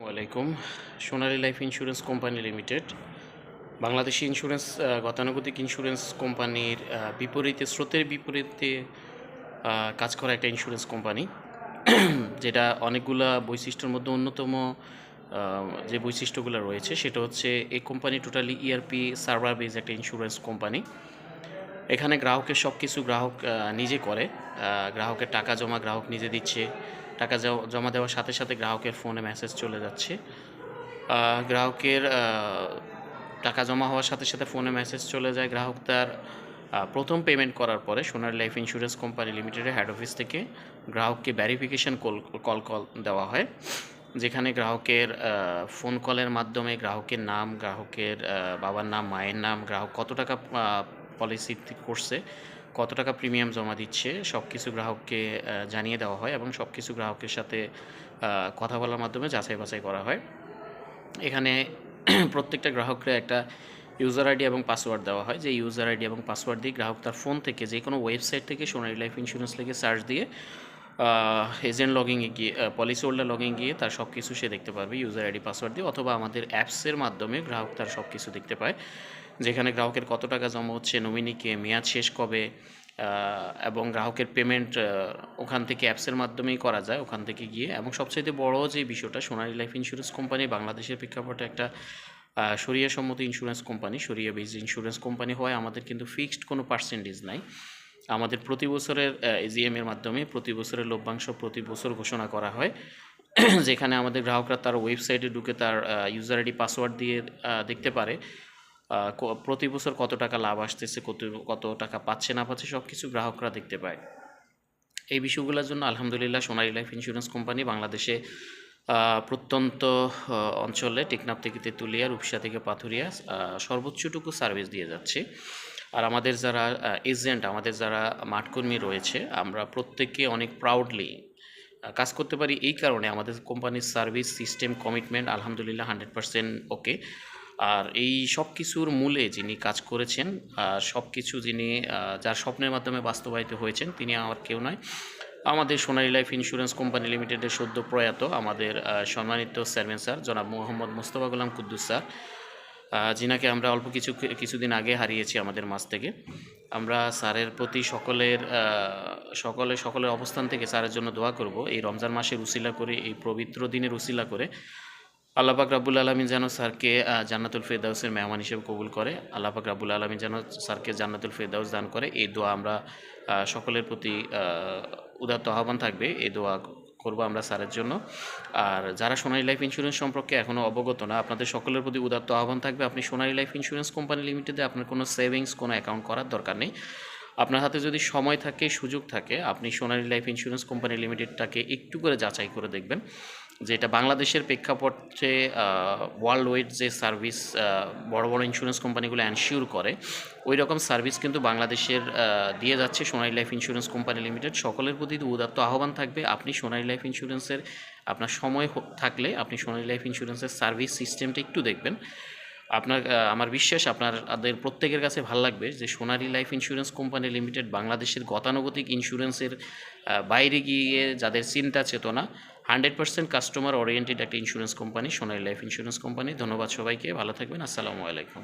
ওয়ালাইকুম। Sonali life insurance company limited. Bangladeshi insurance গতানুগতিক insurance কোম্পানির বিপরীতে, স্রোতের বিপরীতে কাজ করা একটা ইন্স্যুরেন্স কোম্পানি, যেটা অনেকগুলা বৈশিষ্ট্যের মধ্যে অন্যতম যে বৈশিষ্ট্যগুলো রয়েছে, সেটা হচ্ছে এই company totally ERP server base একটা ইন্স্যুরেন্স কোম্পানি। এখানে গ্রাহকের সব কিছু গ্রাহক নিজে করে গ্রাহকের টাকা জমা গ্রাহক নিজে দিচ্ছে টাকা জমা দেওয়ার সাথে সাথে গ্রাহকের ফোনে মেসেজ চলে যাচ্ছে। গ্রাহকের টাকা জমা হওয়ার সাথে সাথে ফোনে মেসেজ চলে যায়। গ্রাহক তার প্রথম পেমেন্ট করার পরে সোনার লাইফ ইন্স্যুরেন্স কোম্পানি লিমিটেডের হেড অফিস থেকে গ্রাহককে ভ্যারিফিকেশন কল কল কল দেওয়া হয়, যেখানে গ্রাহকের ফোন কলের মাধ্যমে গ্রাহকের নাম, গ্রাহকের বাবার নাম, মায়ের নাম, গ্রাহক কত টাকা পলিসি করছে কত টাকা প্রিমিয়াম জমা দিচ্ছে সব কিছু গ্রাহককে জানিয়ে দেওয়া হয় এবং সব কিছু গ্রাহকের সাথে কথা বলার মাধ্যমে যাচাই বাছাই করা হয়। এখানে প্রত্যেকটা গ্রাহকের একটা ইউজার আইডি এবং পাসওয়ার্ড দেওয়া হয়। যে ইউজার আইডি এবং পাসওয়ার্ড দিয়ে গ্রাহক তার ফোন থেকে যে কোনো ওয়েবসাইট থেকে সোনারি লাইফ ইন্স্যুরেন্স লিখে সার্চ দিয়ে এজেন্ট লগিংয়ে গিয়ে পলিসি হোল্ডার লগিং গিয়ে তার সব কিছু সে দেখতে পারবে ইউজার আইডি পাসওয়ার্ড দিয়ে, অথবা আমাদের অ্যাপসের মাধ্যমে গ্রাহক তার সব কিছু দেখতে পায়। যেখানে গ্রাহকের কত টাকা জমা হচ্ছে নমিনিকে মেয়াদ শেষ কবে এবং গ্রাহকের পেমেন্ট ওখান থেকে অ্যাপসের মাধ্যমেই করা যায়, ওখান থেকে গিয়ে। এবং সবচাইতে বড় যে বিষয়টা, সোনালী লাইফ ইন্স্যুরেন্স কোম্পানি বাংলাদেশের প্রেক্ষাপটে একটা সরিয়া সম্মত ইন্স্যুরেন্স কোম্পানি সরিয়া বেজ ইন্স্যুরেন্স কোম্পানি হয় আমাদের কিন্তু ফিক্সড কোনো পার্সেন্টেজ নাই। আমাদের প্রতি বছরের এজিএম এর মাধ্যমে প্রতি বছরের লভ্যাংশ প্রতি বছর ঘোষণা করা হয়। যেখানে আমাদের গ্রাহকরা তার ওয়েবসাইটে ঢুকে তার ইউজার আইডি পাসওয়ার্ড দিয়ে দেখতে পারে প্রতি বছর কত টাকা লাভ আসতেছে, কত কত টাকা পাচ্ছে, না পাচ্ছে সব কিছু গ্রাহকরা দেখতে পায়। এই বিষয়গুলোর জন্য আলহামদুলিল্লাহ সোনালী লাইফ ইন্স্যুরেন্স কোম্পানি বাংলাদেশে প্রত্যন্ত অঞ্চলে টেকনাফ থেকে তেঁতুলিয়া, রূপসা থেকে পাথুরিয়া সর্বোচ্চটুকু সার্ভিস দিয়ে যাচ্ছে। আর আমাদের যারা এজেন্ট আমাদের যারা মাঠকর্মী রয়েছে, আমরা প্রত্যেকে অনেক প্রাউডলি কাজ করতে পারি। এই কারণে আমাদের কোম্পানির সার্ভিস সিস্টেম কমিটমেন্ট আলহামদুলিল্লাহ হান্ড্রেড পারসেন্ট ওকে আর এই সব কিছুর মূলে যিনি কাজ করেছেন সব কিছু যিনি যার স্বপ্নের মাধ্যমে বাস্তবায়িত হয়েছেন, তিনি আমার কেউ নয়। আমাদের সোনালী লাইফ ইন্স্যুরেন্স কোম্পানি লিমিটেডের সদ্য প্রয়াত আমাদের সম্মানিত চেয়ারম্যান স্যার, জনাব মোহাম্মদ মোস্তফা গোলাম কুদ্দুস স্যার। যিনাকে আমরা অল্প কিছু কিছুদিন আগে হারিয়েছি আমাদের মাঝ থেকে। আমরা স্যারের প্রতি সকলের সকলে, সকলের অবস্থান থেকে স্যারের জন্য দোয়া করব। এই রমজান মাসের উসিলা করে, এই পবিত্র দিনের উসিলা করে আল্লাপাক রাবুল আলমিন যেন স্যারকে জান্নাতুল ফেরদাউসের মেহমান হিসেবে কবুল করে। আল্লাহ পাক রাব্বুল আলমিন যেন স্যারকে জান্নাতুল ফেরদাউস দান করে। এই দোয়া আমরা সকলের প্রতি উদাত্ত আহ্বান থাকবে। এই দোয়া করব আমরা স্যারের জন্য। আর যারা সোনালী লাইফ ইন্স্যুরেন্স সম্পর্কে এখনও অবগত না, আপনাদের সকলের প্রতি উদাত্ত আহ্বান থাকবে, আপনি সোনালী লাইফ ইন্স্যুরেন্স কোম্পানি লিমিটেডে আপনার কোনো সেভিংস, কোনো অ্যাকাউন্ট করার দরকার নেই। আপনার হাতে যদি সময় থাকে, সুযোগ থাকে, আপনি সোনালী লাইফ ইন্স্যুরেন্স কোম্পানি লিমিটেডটাকে একটু করে যাচাই করে দেখবেন। যেটা বাংলাদেশের প্রেক্ষাপটে ওয়ার্ল্ড ওয়াইড যে সার্ভিস বড় বড় ইন্স্যুরেন্স কোম্পানিগুলো অ্যানশিওর করে ওই রকম সার্ভিস কিন্তু বাংলাদেশের দিয়ে যাচ্ছে Sonali life insurance company limited সকলের প্রতি উদাত্ত আহ্বান থাকবে, আপনি সোনালী লাইফ ইন্স্যুরেন্সের আপনার সময় থাকলে আপনি সোনালী লাইফ ইন্স্যুরেন্সের সার্ভিস সিস্টেমটা একটু দেখবেন। আপনার আমার বিশ্বাস আপনাদের প্রত্যেকের কাছে ভালো লাগবে যে Sonali life insurance company limited বাংলাদেশের গতানুগতিক ইন্স্যুরেন্সের বাইরে গিয়ে যাদের চিন্তা চেতনা হান্ড্রেড পার্সেন্ট কাস্টমার ওরিয়েন্টেড একটা insurance company Sonai life insurance company ধন্যবাদ সবাইকে, ভালো থাকবেন, আসসালামু আলাইকুম।